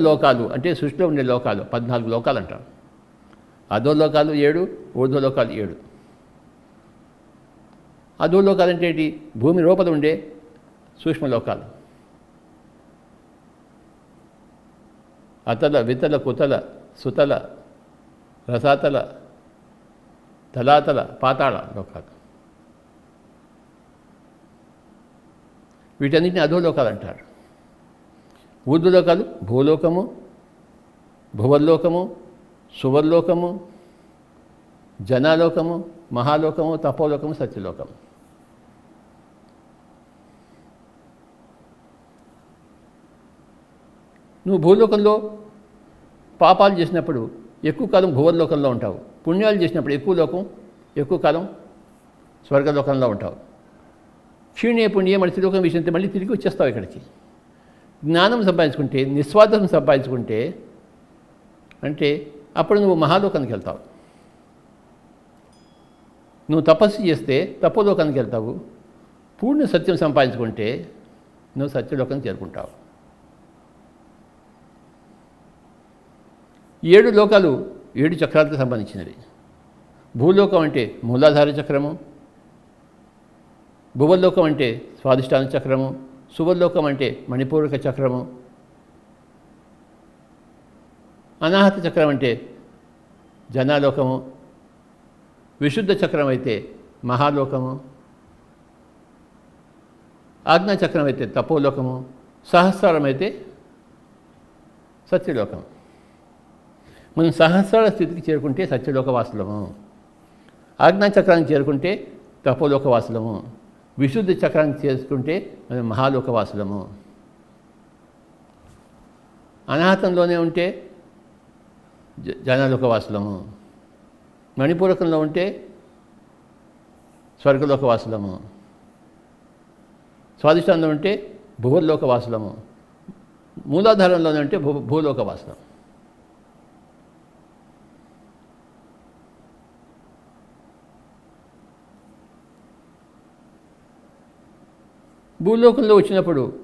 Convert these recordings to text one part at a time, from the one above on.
లోకాలు అంటే సృష్టిలో ఉండే లోకాలు పద్నాలుగు లోకాలు అంటారు అధో లోకాలు ఏడు ఊర్ధ్వ లోకాలు ఏడు. అధో లోకాలు అంటే ఏంటి? భూమి లోపల ఉండే సూక్ష్మ లోకాలు. అతల వితల కుతల సుతల రసాతల తలాతల పాతాళ లోకాలు. వీటన్నిటిని అధోలోకాలు అంటారు. ఊర్ధ్వలోకాలు భూలోకము భువర్లోకము సువర్లోకము జనాలోకము మహాలోకము తపోలోకము సత్యలోకము. నువ్వు భూలోకంలో పాపాలు చేసినప్పుడు ఎక్కువ కాలం భువర్లోకంలో ఉంటావు. పుణ్యాలు చేసినప్పుడు ఎక్కువ లోకం ఎక్కువ కాలం స్వర్గలోకంలో ఉంటావు. క్షీణే పుణ్య మనిషిలోకం విషయంతో మళ్ళీ తిరిగి వచ్చేస్తావు ఇక్కడికి. జ్ఞానం సంపాదించుకుంటే నిస్వార్థం సంపాదించుకుంటే అంటే అప్పుడు నువ్వు మహాలోకానికి వెళ్తావు. నువ్వు తపస్సు చేస్తే తపోలోకానికి వెళ్తావు. పూర్ణ సత్యం సంపాదించుకుంటే నువ్వు సత్యలోకానికి చేరుకుంటావు. ఏడు లోకాలు ఏడు చక్రాలతో సంబంధించినవి. భూలోకం అంటే మూలాధార చక్రము భువలోకం అంటే స్వాదిష్టాన చక్రము సువర్లోకం అంటే మణిపూరక చక్రము. అనాహత చక్రం అంటే జనాలోకము. విశుద్ధ చక్రం అయితే మహాలోకము. ఆజ్ఞా చక్రం అయితే తపోలోకము. సహస్రం అయితే సత్యలోకం మనం సహస్రాల స్థితికి చేరుకుంటే సత్యలోకవాసులము. ఆజ్ఞాచక్రాన్ని ఆజ్ఞా చేరుకుంటే తపోలోకవాసులము. విశుద్ధ చక్రాన్ని చేసుకుంటే మనం మహాలోకవాసులము. అనాహతంలోనే ఉంటే జ మణిపూరకంలో ఉంటే స్వర్గలోక వాసులము స్వాదిష్టంలో ఉంటే భూవర్లోకవాసులము మూలాధారంలోనే ఉంటే భూ భూలోక భూలోకంలో వచ్చినప్పుడు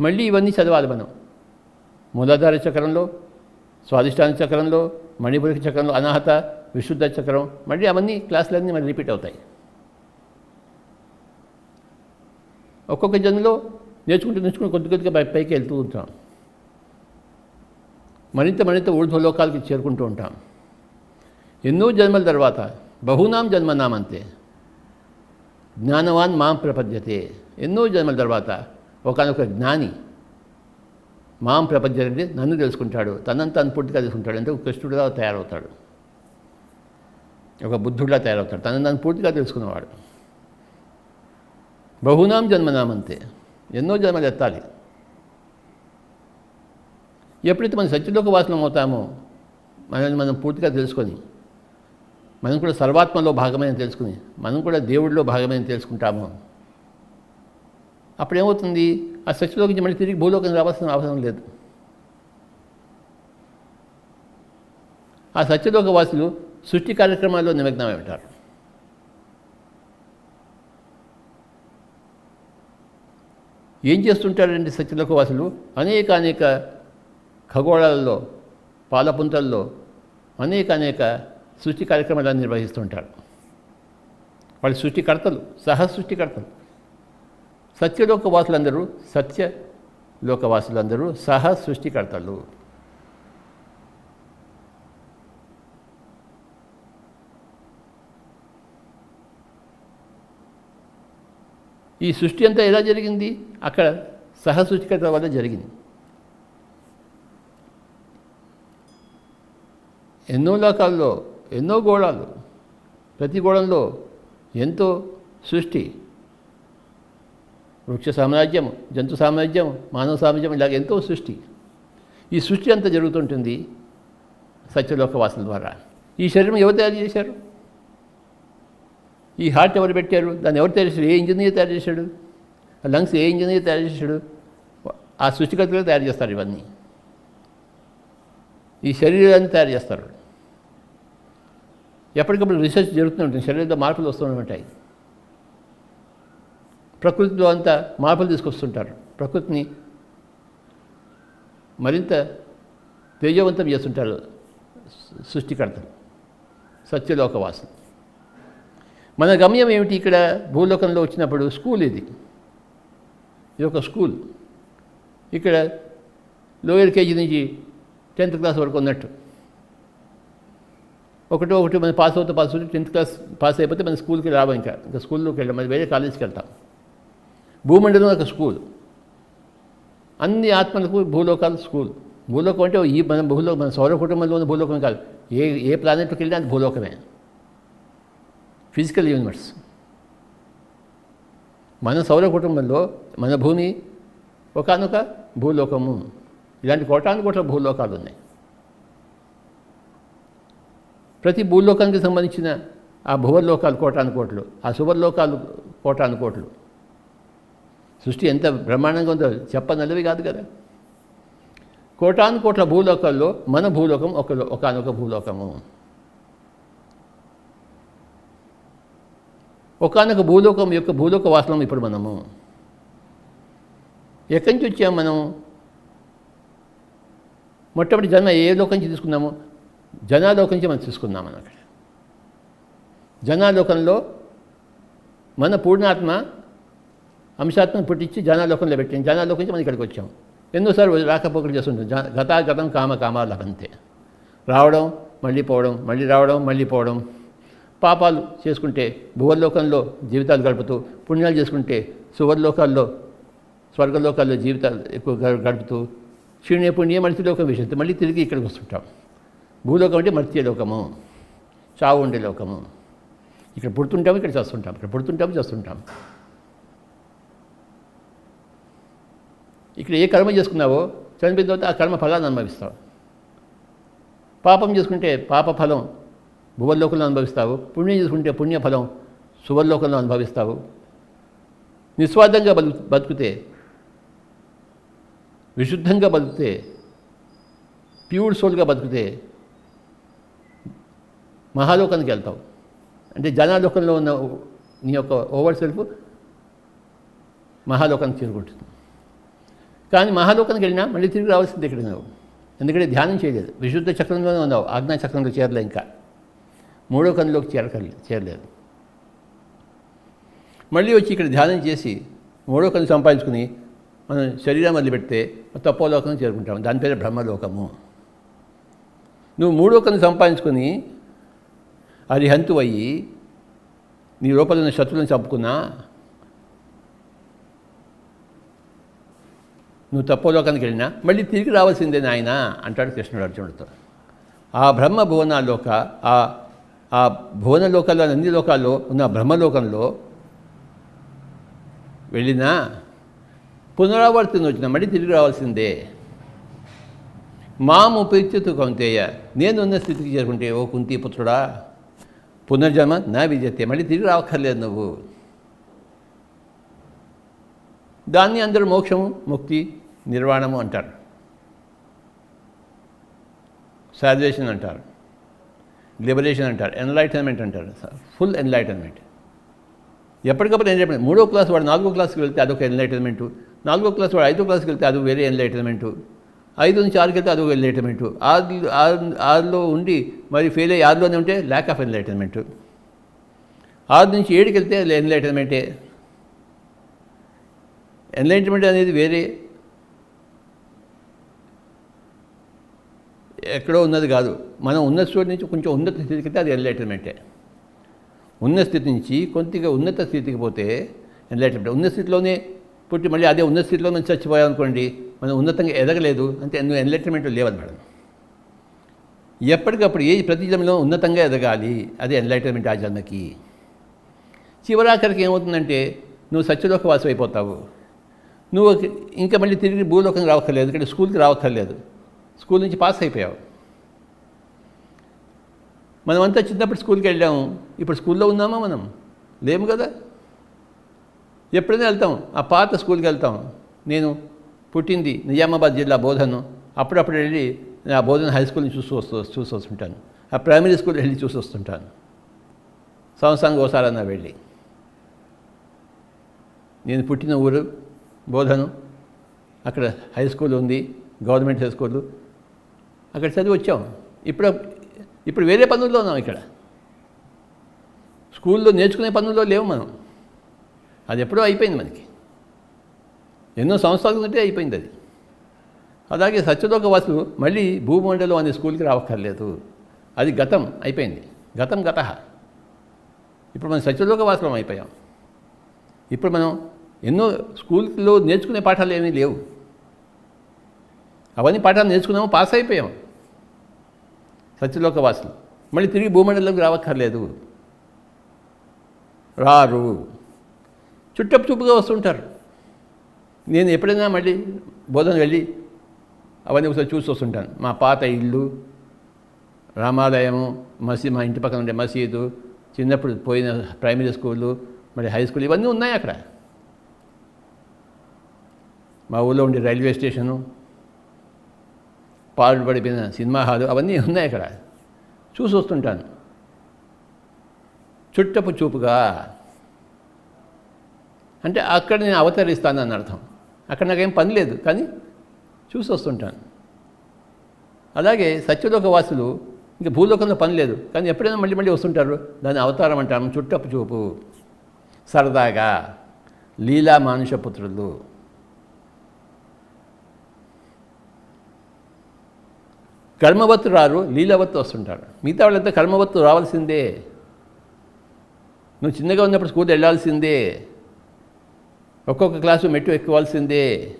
మళ్ళీ ఇవన్నీ చదవాలి మనం. మూలాధార చక్రంలో స్వాదిష్టాన చక్రంలో మణిపురిక చక్రంలో అనాహత విశుద్ధ చక్రం మళ్ళీ అవన్నీ క్లాసులన్నీ మళ్ళీ రిపీట్ అవుతాయి. ఒక్కొక్క జన్మలో నేర్చుకుంటూ నేర్చుకుని కొద్ది కొద్దిగా పైకి వెళ్తూ ఉంటాం. మరింత మరింత ఊర్ధ్వలోకాలకి చేరుకుంటూ ఉంటాం. ఎన్నో జన్మల తర్వాత బహునాం జన్మనామంతే. జ్ఞానవాన్ మాం ప్రపద్యతే. ఎన్నో జన్మల తర్వాత ఒకనొక జ్ఞాని మాం ప్రపంచం అంటే నన్ను తెలుసుకుంటాడు తనని తను పూర్తిగా తెలుసుకుంటాడు అంటే ఒక కృష్ణుడిగా తయారవుతాడు. ఒక బుద్ధుడిలా తయారవుతాడు తనని తను పూర్తిగా తెలుసుకున్నవాడు. బహునాం జన్మనామంతే. ఎన్నో జన్మలు ఎత్తాలి. ఎప్పుడైతే మనం సత్యలోక వాసనం అవుతామో మనల్ని మనం పూర్తిగా తెలుసుకొని మనం కూడా సర్వాత్మలో భాగమైన తెలుసుకుని మనం కూడా దేవుడిలో భాగమైన తెలుసుకుంటాము. అప్పుడు ఏమవుతుంది ఆ సత్యలోకి మళ్ళీ తిరిగి భూలోకం రావాల్సిన అవసరం లేదు. ఆ సత్యలోక వాసులు సృష్టి కార్యక్రమాల్లో నిమగ్నమై ఉంటారు ఏం చేస్తుంటారండి సత్యలోక వాసులు? అనేక అనేక ఖగోళాలలో పాలపుంతల్లో అనేక అనేక సృష్టి కార్యక్రమాలను నిర్వహిస్తుంటారు. వాళ్ళు సృష్టికర్తలు సహసృష్టికర్తలు సృష్టికర్తలు. సత్య లోకవాసులందరూ సహ సృష్టికర్తలు. ఈ సృష్టి అంతా ఎలా జరిగింది? అక్కడ సహ సృష్టికర్తల వల్ల జరిగింది. ఎన్నో లోకాల్లో ఎన్నో గోళాలు. ప్రతి గోళంలో ఎంతో సృష్టి. వృక్ష సామ్రాజ్యం జంతు సామ్రాజ్యం మానవ సామ్రాజ్యం ఇలాగ ఎంతో సృష్టి. ఈ సృష్టి అంతా జరుగుతుంటుంది సత్యలోకవాసుల ద్వారా. ఈ శరీరం ఎవరు తయారు చేశారు? ఈ హార్ట్ ఎవరు పెట్టారు? దాన్ని ఎవరు తయారు చేశారు? ఏ ఇంజనీర్ తయారు చేశాడు? ఆ లంగ్స్ ఏ ఇంజనీర్ తయారు చేశాడు? ఆ సృష్టికర్తలు తయారు చేస్తారు ఇవన్నీ. ఈ శరీరాన్ని తయారు చేస్తారు. ఎప్పటికప్పుడు రీసెర్చ్ జరుగుతూనే ఉంటుంది. శరీరంలో మార్పులు వస్తూనే ఉంటాయి. ప్రకృతిలో అంతా మార్పులు తీసుకొస్తుంటారు. ప్రకృతిని మరింత తేజవంతం చేస్తుంటారు సృష్టికర్తలు సత్యలోకవాసులు. మన గమ్యం ఏమిటి? ఇక్కడ భూలోకంలో వచ్చినప్పుడు స్కూల్ ఇది. ఇది ఒక స్కూల్. ఇక్కడ లోయర్ కేజీ నుంచి టెన్త్ క్లాస్ వరకు ఉన్నట్టు. ఒకటో ఒకటి మనం పాస్ అవుతూ పాస్ అవుతూ టెన్త్ క్లాస్ పాస్ అయిపోతే మన స్కూల్కి రావు ఇంకా? ఇంకా స్కూల్లోకి వెళ్ళాం. మరి వేరే కాలేజీకి వెళ్తాం. భూమండలం ఒక స్కూల్. అన్ని ఆత్మలకు భూలోకాలు స్కూల్. భూలోకం అంటే ఈ మన భూలోకం మన సౌర కుటుంబంలో ఉన్న భూలోకం కాదు. ఏ ఏ ప్లానెట్కి వెళ్ళినా అది భూలోకమే. ఫిజికల్ యూనివర్స్ మన సౌర కుటుంబంలో మన భూమి ఒకనొక భూలోకము. ఇలాంటి కోటాను కోట్ల భూలోకాలు ఉన్నాయి. ప్రతి భూలోకానికి సంబంధించిన ఆ భువర్లోకాలు కోటాను కోట్లు ఆ శుభర్లోకాలు కోటాను కోట్లు. సృష్టి ఎంత బ్రహ్మాండంగా ఉందో చెప్పనల్లవి కాదు కదా. కోటాను కోట్ల భూలోకాల్లో మన భూలోకం ఒక ఒకనొక భూలోకము. ఒకనొక భూలోకం యొక్క భూలోక వాసనం ఇప్పుడు మనము. ఎక్కడి నుంచి వచ్చాము మనం? మొట్టమొదటి జన్మ ఏ లోకం నుంచి తీసుకున్నాము? జనాలోకం నుంచి మనం చూసుకుందాం మనం అక్కడ. జనాలోకంలో మన పూర్ణాత్మ అంశాత్మను పుట్టించి జనాలోకంలో పెట్టింది. జనాలోకం నుంచి మనం ఇక్కడికి వచ్చాం. ఎన్నోసార్లు రాకపోకలు చేస్తుంటాం. జ గతాగతం కామ కామాలు అంతే రావడం మళ్ళీ పోవడం మళ్ళీ రావడం మళ్ళీ పోవడం. పాపాలు చేసుకుంటే భువర్లోకంలో జీవితాలు గడుపుతూ పుణ్యాలు చేసుకుంటే సువర్లోకాల్లో స్వర్గలోకాల్లో జీవితాలు ఎక్కువ గడుపుతూ గడుపుతూ క్షీణే పుణ్య మర్త్యలోకం విషయంతో మళ్ళీ తిరిగి ఇక్కడికి వస్తుంటాం. భూలోకం అంటే మర్త్యలోకము చావు ఉండే లోకము. ఇక్కడ పుడుతుంటాము ఇక్కడ చేస్తుంటాం. ఇక్కడ పుడుతుంటాము చేస్తుంటాం. ఇక్కడ ఏ కర్మ చేసుకున్నావో చనిపోయిన తర్వాత ఆ కర్మ ఫలాన్ని అనుభవిస్తావు. పాపం చేసుకుంటే పాప ఫలం భువర్లోకంలో అనుభవిస్తావు. పుణ్యం చేసుకుంటే పుణ్యఫలం సువర్లోకంలో అనుభవిస్తావు. నిస్వార్థంగా బతుకు బతికితే విశుద్ధంగా బతికితే ప్యూర్ సోల్గా బతికితే మహాలోకానికి వెళ్తావు. అంటే జనాలోకంలో ఉన్న నీ యొక్క ఓవర్ సెల్ఫ్ మహాలోకానికి చేరుకుంటుంది. కానీ మహాలోకానికి వెళ్ళినా మళ్ళీ తిరిగి రావాల్సింది ఇక్కడ నువ్వు ఎందుకంటే ధ్యానం చేయలేదు. విశుద్ధ చక్రంలోనే ఉన్నావు. ఆజ్ఞా చక్రంలో చేరలే ఇంకా. మూడో కన్నులోకి చేరకలే చేరలేదు. మళ్ళీ వచ్చి ఇక్కడ ధ్యానం చేసి మూడో కన్ను సంపాదించుకుని మనం శరీరం వదిలిపెడితే తపోలోకం చేరుకుంటాం. దాని పేరు బ్రహ్మలోకము. నువ్వు మూడో కన్ను సంపాదించుకొని అరిహంతు అయ్యి నీ లోపల ఉన్న శత్రువులను చంపుకున్నా? నువ్వు తపోలోకానికి వెళ్ళినా? మళ్ళీ తిరిగి రావాల్సిందే నాయన అంటాడు కృష్ణుడు అర్జునుడితో. ఆ బ్రహ్మ భువనాలోక ఆ ఆ భువనలోకాల్లో అన్ని లోకాల్లో ఉన్న బ్రహ్మలోకంలో వెళ్ళినా? పునరావర్తన వచ్చిన మళ్ళీ తిరిగి రావాల్సిందే. మాము ఉపేక్షితు కౌంతేయ నేనున్న స్థితికి చేరుకుంటే ఓ కుంతి పుత్రుడా? పునర్జన్మ నా విజయతే మళ్ళీ తిరిగి రావక్కర్లేదు నువ్వు దాన్ని అందరూ మోక్షము ముక్తి నిర్వాణము అంటారు సాల్వేషన్ అంటారు లిబరేషన్ అంటారు ఎన్లైటన్మెంట్ అంటారు ఫుల్ ఎన్లైటన్మెంట్ ఎప్పటికప్పుడు ఎన్లైటన్మెంట్ మూడో క్లాస్ వాడు నాలుగో క్లాస్కి వెళ్తే అదొక ఎన్లైటన్మెంటు నాలుగో క్లాస్ వాడు ఐదో క్లాస్కి వెళ్తే అది వేరే ఎన్లైటన్మెంటు ఐదు నుంచి ఆరుకి వెళ్తే అదొక ఎన్లైటన్మెంట్ ఆరు ఆరు ఆరులో ఉండి మరి ఫెయిల్ అయ్యి ఆరులోనే ఉంటే ల్యాక్ ఆఫ్ ఎన్లైటన్మెంట్ ఆరు నుంచి ఏడుకి వెళ్తే అది ఎన్లైటన్మెంటే ఎన్లైటన్మెంట్ అనేది వేరే. ఎక్కడో ఉన్నది కాదు. మనం ఉన్న చోటు నుంచి కొంచెం ఉన్నత స్థితికి వెళ్తే అది ఎన్లైటన్మెంటే ఉన్న స్థితి నుంచి కొద్దిగా ఉన్నత స్థితికి పోతే ఎన్లైటన్మెంట్ ఉన్న స్థితిలోనే పుట్టి మళ్ళీ అదే ఉన్న స్థితిలో నుంచి చచ్చిపోయాం అనుకోండి మనం ఉన్నతంగా ఎదగలేదు అంటే నువ్వు ఎన్లైట్మెంట్ లేవని మేడం. ఎప్పటికప్పుడు ఏ ప్రతి జన్మలో ఉన్నతంగా ఎదగాలి అది ఎన్లైటన్మెంట్ ఆ జన్మకి. చివరాఖరికి ఏమవుతుందంటే నువ్వు సత్యలోకవాసం అయిపోతావు. నువ్వు ఇంకా మళ్ళీ తిరిగి భూలోకం రావక్కర్లేదు ఇక్కడ స్కూల్కి రావక్కర్లేదు. స్కూల్ నుంచి పాస్ అయిపోయావు. మనమంతా చిన్నప్పుడు స్కూల్కి వెళ్ళాము. ఇప్పుడు స్కూల్లో ఉన్నామా మనం? లేము కదా. ఎప్పుడైనా వెళ్తాం. ఆ పాత స్కూల్కి వెళ్తాం. నేను పుట్టింది నిజామాబాద్ జిల్లా బోధను. అప్పుడప్పుడు వెళ్ళి ఆ బోధన హై స్కూల్ని చూసి వస్తూ చూసి వస్తుంటాను. ఆ ప్రైమరీ స్కూల్ వెళ్ళి చూసి వస్తుంటాను. సంవత్సరానికి ఒకసారన్నా వెళ్ళి. నేను పుట్టిన ఊరు బోధను. అక్కడ హై స్కూల్ ఉంది గవర్నమెంట్ హై స్కూల్. అక్కడ చదివి వచ్చాం. ఇప్పుడు ఇప్పుడు వేరే పనుల్లో ఉన్నాం ఇక్కడ. స్కూల్లో నేర్చుకునే పనుల్లో లేవు మనం. అది ఎప్పుడో అయిపోయింది మనకి. ఎన్నో సంవత్సరాల నుండి అయిపోయింది అది. అలాగే సత్యలోక వాసులు మళ్ళీ భూమండలం అనే స్కూల్కి రావక్కర్లేదు. అది గతం అయిపోయింది. గతం గత. ఇప్పుడు మనం సత్యలోక వాసులం అయిపోయాం. ఇప్పుడు మనం ఎన్నో స్కూల్లో నేర్చుకునే పాఠాలు ఏమీ లేవు. అవన్నీ పాఠాలు నేర్చుకున్నాము పాస్ అయిపోయాం. సత్యలోక వాసులు మళ్ళీ తిరిగి భూమండలంలోకి రావక్కర్లేదు. రారు. చుట్టపు చూపుగా వస్తుంటారు. నేను ఎప్పుడైనా మళ్ళీ బోధన వెళ్ళి అవన్నీ ఒకసారి చూసి వస్తుంటాను. మా పాత ఇల్లు రామాలయము మసీ మా ఇంటి పక్కన ఉండే మసీదు చిన్నప్పుడు పోయిన ప్రైమరీ స్కూలు మరి హై స్కూల్ ఇవన్నీ ఉన్నాయి అక్కడ. మా ఊళ్ళో ఉండే రైల్వే స్టేషను పాడుపడిపోయిన సినిమా హాలు అవన్నీ ఉన్నాయి అక్కడ. చూసి వస్తుంటాను. చుట్టపు చూపుగా. అంటే అక్కడ నేను అవతరిస్తానని అర్థం. అక్కడ నాకేం పని లేదు కానీ చూసి వస్తుంటాను. అలాగే సత్యలోక వాసులు ఇంకా భూలోకంలో పని లేదు కానీ ఎప్పుడైనా మళ్ళీ మళ్ళీ వస్తుంటారు దాని అవతారం అంటాము చుట్టపు చూపు. సరదాగా లీలా మానుషపుత్రులు. కర్మవత్తు రారు లీలావత్తు వస్తుంటారు. మిగతా వాళ్ళంతా కర్మవత్తు రావాల్సిందే. నువ్వు చిన్నగా ఉన్నప్పుడు స్కూల్ వెళ్ళాల్సిందే. ఒక్కొక్క క్లాసు మెట్టు ఎక్కవలసిందే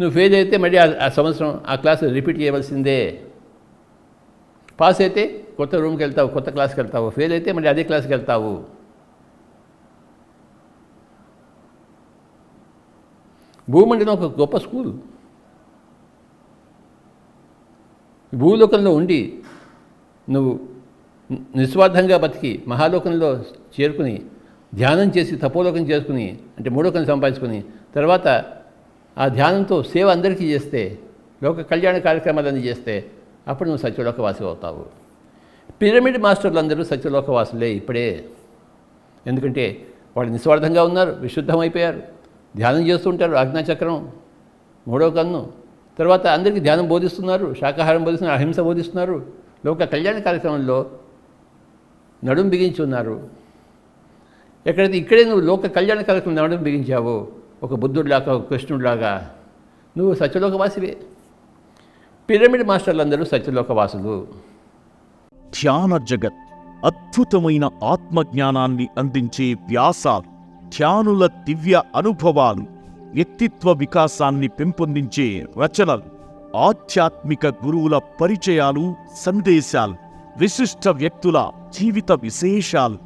నువ్వు ఫెయిల్ అయితే మళ్ళీ ఆ- సంవత్సరం ఆ క్లాసు రిపీట్ చేయవలసిందే. పాస్ అయితే కొత్త రూమ్కి వెళ్తావు కొత్త క్లాస్కి వెళ్తావు. ఫెయిల్ అయితే మళ్ళీ అదే క్లాస్కి వెళ్తావు. భూమండలం ఒక గొప్ప స్కూల్. భూలోకంలో ఉండి నువ్వు నిస్వార్థంగా బతికి మహాలోకంలో చేరుకుని ధ్యానం చేసి తపోలోకం చేసుకుని అంటే మూడోకం సంపాదించుకుని తర్వాత ఆ ధ్యానంతో సేవ అందరికీ చేస్తే లోక కళ్యాణ కార్యక్రమాలన్నీ చేస్తే అప్పుడు నువ్వు సత్యలోకవాసి అవుతావు. పిరమిడ్ మాస్టర్లు అందరూ సత్యలోకవాసులే ఇప్పుడే. ఎందుకంటే వాళ్ళు నిస్వార్థంగా ఉన్నారు విశుద్ధమైపోయారు ధ్యానం చేస్తుంటారు ఆజ్ఞాచక్రం మూడో కన్ను. తర్వాత అందరికీ ధ్యానం బోధిస్తున్నారు శాకాహారం బోధిస్తున్నారు అహింస బోధిస్తున్నారు లోక కళ్యాణ కార్యక్రమంలో నడుం బిగించి ఉన్నారు. ఎక్కడైతే ఇక్కడే నువ్వు లోక కళ్యాణ కార్యక్రమం నడవడం బిగించావు ఒక బుద్ధుడిలాగా ఒక కృష్ణుడిలాగా నువ్వు సత్యలోకవాసివే. పిరమిడ్ మాస్టర్లందరూ సత్యలోకవాసులు. ధ్యాన జగత్ అద్భుతమైన ఆత్మజ్ఞానాన్ని అందించే వ్యాసాలు ధ్యానుల దివ్య అనుభవాలు వ్యక్తిత్వ వికాసాన్ని పెంపొందించే రచనలు ఆధ్యాత్మిక గురువుల పరిచయాలు సందేశాలు విశిష్ట వ్యక్తుల జీవిత విశేషాలు